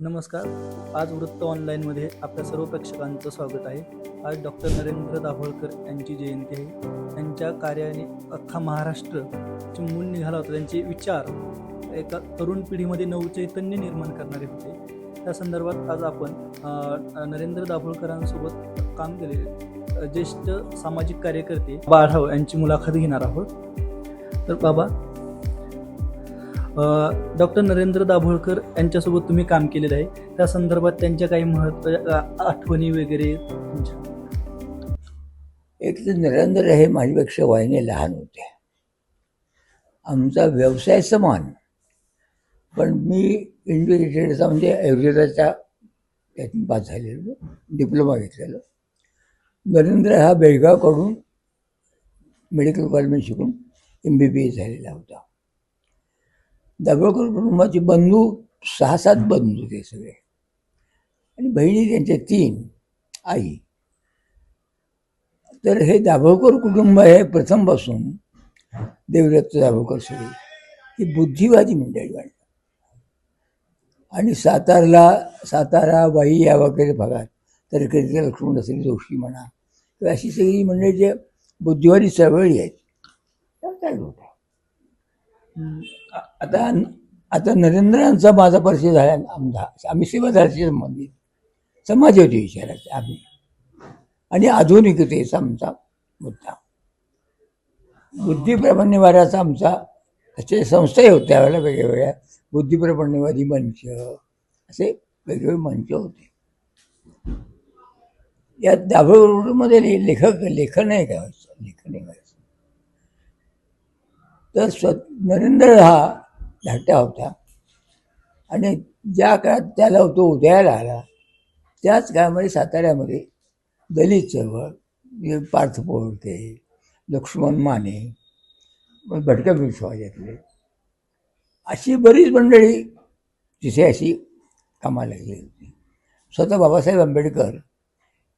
नमस्कार. आज वृत्त ऑनलाईनमध्ये आपल्या सर्व प्रेक्षकांचं स्वागत आहे. आज डॉक्टर नरेंद्र दाभोळकर यांची जयंती आहे. त्यांच्या कार्याने अख्खा महाराष्ट्र चिमून निघाला होता. त्यांचे विचार एका तरुण पिढीमध्ये नवचैतन्य निर्माण करणारे होते. त्या संदर्भात आज आपण नरेंद्र दाभोळकरांसोबत काम केलेले ज्येष्ठ सामाजिक कार्यकर्ते बाळाव यांची मुलाखत घेणार आहोत. तर बाबा डॉक्टर नरेंद्र दाभोळकर यांच्यासोबत तुम्ही काम केलेलं आहे. त्या संदर्भात त्यांच्या काही महत्त्व आठवणी वगैरे एक तर नरेंद्र हे माझ्यापेक्षा वयाने लहान होते. आमचा व्यवसाय समान पण मी इंडिकेटेडचा म्हणजे आयुर्वेदाच्या त्यातून पास झालेलो डिप्लोमा घेतलेला. नरेंद्र हा बेळगावकडून मेडिकल कॉलेजमध्ये शिकून एम बी बी ए झालेला होता. दाभोळकर कुटुंबाचे बंधू सहा सात बंधू होते सगळे. आणि बहिणी त्यांच्या तीन आई. तर हे दाभोळकर कुटुंब हे प्रथमपासून देवदत्त दाभोळकर सगळे. ही बुद्धिवादी मंडळी वाढली. आणि सातारला सातारा वाई या वगैरे भागात तर कधी लक्ष्मण असेल जोशी म्हणा. तर अशी सगळी मंडळी जे बुद्धिवादी चळवळी आहेत त्या चालू होत्या. आता आता नरेंद्रांचा माझा परिचय झाला आमदा आम्ही सेवाधारशी संबंधित. समाजवादी विचाराचे आम्ही. आणि आधुनिकतेचा आमचा मुद्दा. बुद्धिप्रमाण्यवादाचा आमचा असे संस्थाही होत्या त्यावेळेला वेगवेगळ्या बुद्धिप्रबण्यवादी मंच असे वेगवेगळे मंच होते. या दाभोळमध्ये लेखक लेखन आहे का? लेखन आहे. तर स्व नरेंद्र हा धाकटा होता. आणि ज्या काळात त्याला तो उदयाला आला त्याच काळामध्ये साताऱ्यामध्ये दलित चळवळ म्हणजे पार्थ पोळके लक्ष्मण माने भटक्या समाजातले अशी बरीच मंडळी तिथे अशी कामाला लागली होती. स्वतः बाबासाहेब आंबेडकर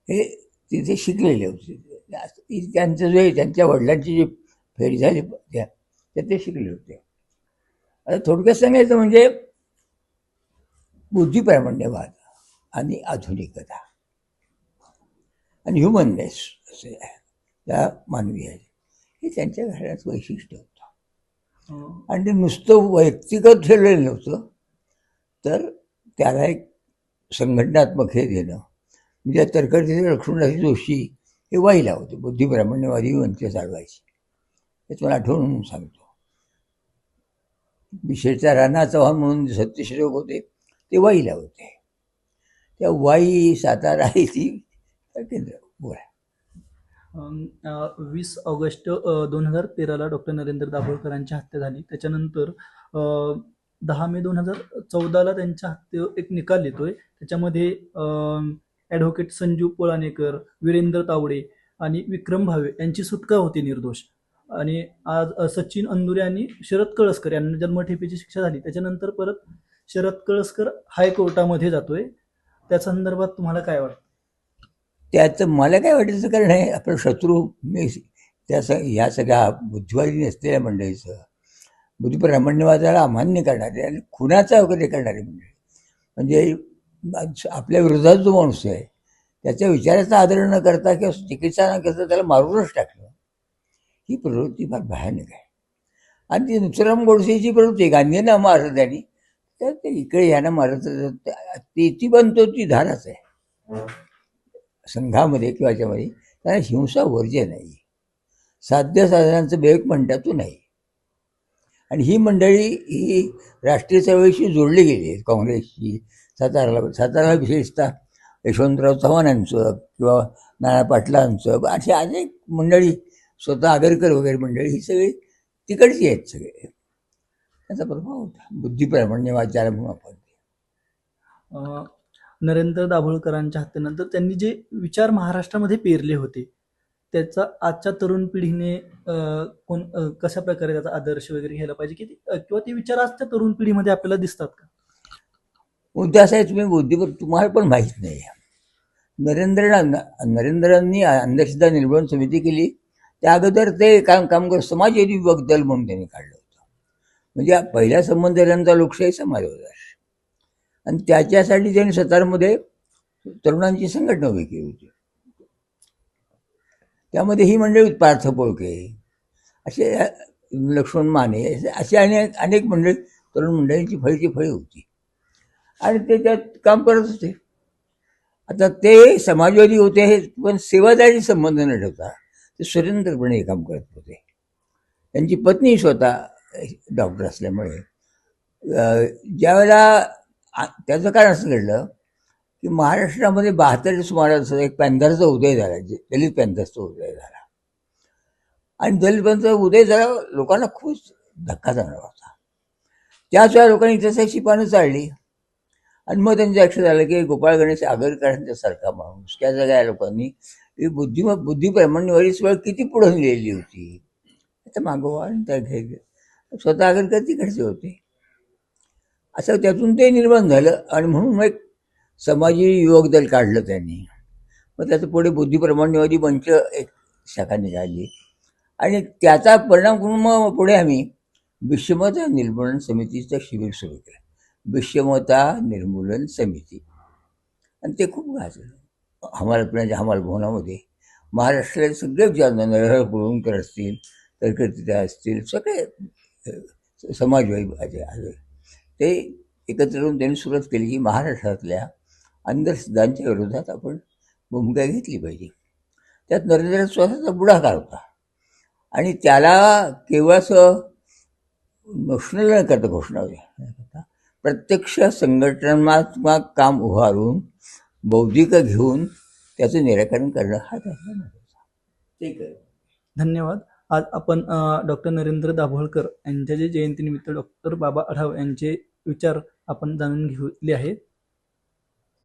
हे तिथे शिकलेले होते. त्यांचं जे त्यांच्या वडिलांची जी फेरी झाली त्या त्या ते शिकले होते. आता थोडक्यात सांगायचं म्हणजे बुद्धिप्रामाण्यवाद आणि आधुनिकता. आणि ह्युमननेस असे त्या मानवी आहे हे त्यांच्या घरात वैशिष्ट्य होतं. अं, आणि ते नुसतं वैयक्तिकच ठेवलेलं नव्हतं. तर त्याला एक संघटनात्मक हे देणं म्हणजे तरकर्तीचे लक्ष्मणदास जोशी हे वाईला होते. बुद्धिब्राह्मण्यवादी वंच चालवायचे. हे तुम्हाला आठवण म्हणून सांगतो. विशेषतः राणा चव्हाण म्हणून सत्यश्लोक होते ते वाईला होते. त्या वाई सातारा ही ती केंद्र वीस ऑगस्ट दोन हजार तेराला डॉक्टर नरेंद्र दाभोळकरांची हत्या झाली. त्याच्यानंतर दहा मे दोन हजार चौदाला त्यांच्या हत्ये एक निकाल येतोय. त्याच्यामध्ये ॲडव्होकेट संजीव पोळाणेकर वीरेंद्र तावडे आणि विक्रम भावे यांची सुटका होती निर्दोष. आणि आज सचिन अंदुरे आणि शरद कळसकर यांना जन्मठेपेची शिक्षा झाली. त्याच्यानंतर परत शरद कळसकर हायकोर्टामध्ये जातोय. त्या संदर्भात तुम्हाला काय वाटतं? त्याचं मला काय वाटायचं कारण आहे आपलं शत्रू मी त्या स ह्या सगळ्या बुद्धिवादी नसलेल्या मंडळीचं बुद्धिब्राह्मण्यवादाला अमान्य करणारे आणि खुनाचा वगैरे करणारे मंडळी. म्हणजे आपल्या विरोधात जो माणूस आहे त्याच्या विचाराचा आदर न करता किंवा चिकित्सा न करता त्याला मारूनच टाकलं. ही प्रवृत्ती फार भयानक आहे. आणि ती नुसराम गोडसेची प्रवृत्ती गांधींना मारत त्यांनी तर ते इकडे यांना मारत ती ती बनतो ती धाराच आहे. संघामध्ये किंवा याच्यामध्ये त्यांना हिंसा वर्ज्य नाही. साध्य साधनांचं बेक म्हणतात तो नाही. आणि ही मंडळी ही राष्ट्रीय चळवळीशी जोडली गेली आहेत काँग्रेसची साताराला साताराला विशेषतः यशवंतराव चव्हाणांचं किंवा नाना पाटलांचं अशी अनेक मंडळी स्वतः आगरकर वगैरे मंडळी ही सगळी तिकडची आहेत सगळे. त्याचा प्रभाव होता. बुद्धिप्रामाण्यवाद ज्याला म्हणून आपण. नरेंद्र दाभोळकरांच्या हत्येनंतर त्यांनी जे विचार महाराष्ट्रामध्ये पेरले होते त्याचा आजच्या तरुण पिढीने कोण कशा प्रकारे त्याचा आदर्श वगैरे घ्यायला पाहिजे की किंवा ते विचार आजच्या तरुण पिढीमध्ये आपल्याला दिसतात का? मुद्दा असा आहे तुम्ही बुद्धिपर तुम्हाला पण माहीत नाही. नरेंद्र नरेंद्रांनी अंधश्रद्धा निर्मूलन समिती केली. त्या अगोदर ते काम कामगार समाजवादी युवक दल म्हणून त्यांनी काढलं होतं. म्हणजे पहिला संबंध त्यांचा लोकशाही समाज होता आणि त्याच्यासाठी त्यांनी सतारमध्ये तरुणांची संघटना उभी केली होती. त्यामध्ये ही मंडळी पार्थ पोळके असे लक्ष्मण माने असे- असे अनेक अनेक मंडळी तरुण मंडळींची फळीची फळी होती. आणि ते त्यात काम करत होते. आता ते समाजवादी होते हे पण सेवादारी संबंध न ठेवता ते स्वतंत्रपणे हे काम करत होते. त्यांची पत्नी स्वतः डॉक्टर असल्यामुळे ज्यावेळेला त्याचं कारण असं घडलं की महाराष्ट्रामध्ये बहात्तरच्या सुमारास एक पॅन्थरचा उदय झाला जे- दलित पॅन्थरचा उदय झाला. आणि दलित पॅन्थरचा उदय झाला लोकांना खूप धक्का जाणार होता. त्याशिवाय लोकांनी इतिहासाची पानं चालली. आणि मग त्यांचं लक्ष झालं की गोपाळ गणेश आगरकरांच्या सारखा माणूस त्या सगळ्या लोकांनी ही बुद्धिम बुद्धिप्रमाणेवारीच वेळ किती पुढे लिहिली होती? आता मागोवा आणि त्या घ्यायचं स्वतः आगरकर तिकडचे होते? असं त्यातून ते निर्माण झालं आणि म्हणून मग एक समाजी युवक दल काढलं त्यांनी. मग त्याचं पुढे बुद्धिप्रमाणेवादी मंच एक शाखा निघाली आणि त्याचा परिणाम करून मग पुढे आम्ही विषमता निर्मूलन समितीचं शिबिर सुरू केलं. विषमता निर्मूलन समिती. आणि ते खूप गाजलं. हमाल पुण्याच्या हमाल भवनामध्ये महाराष्ट्रातले सगळे जे नरहर कुळवंकर असतील तरकर्तिता असतील सगळे अ, समाजवादी आले आहे. ते एकत्र येऊन त्यांनी सुरुवात केली की महाराष्ट्रातल्या अंधश्रद्धांच्या विरोधात आपण भूमिका घेतली पाहिजे. त्यात नरेंद्र स्वतःचा पुढाकार होता. आणि त्याला केवळ असं घोषणा न करता घोषणा करता प्रत्यक्ष संघटनात्मक काम उभारून बौद्धिक घेऊन त्याचं निराकरण करणं हा त्याचा ठीक आहे धन्यवाद. आज आपण डॉक्टर नरेंद्र दाभोळकर यांच्या जे जयंतीनिमित्त डॉक्टर बाबा आढाव यांचे विचार आपण जाणून घेतले आहेत.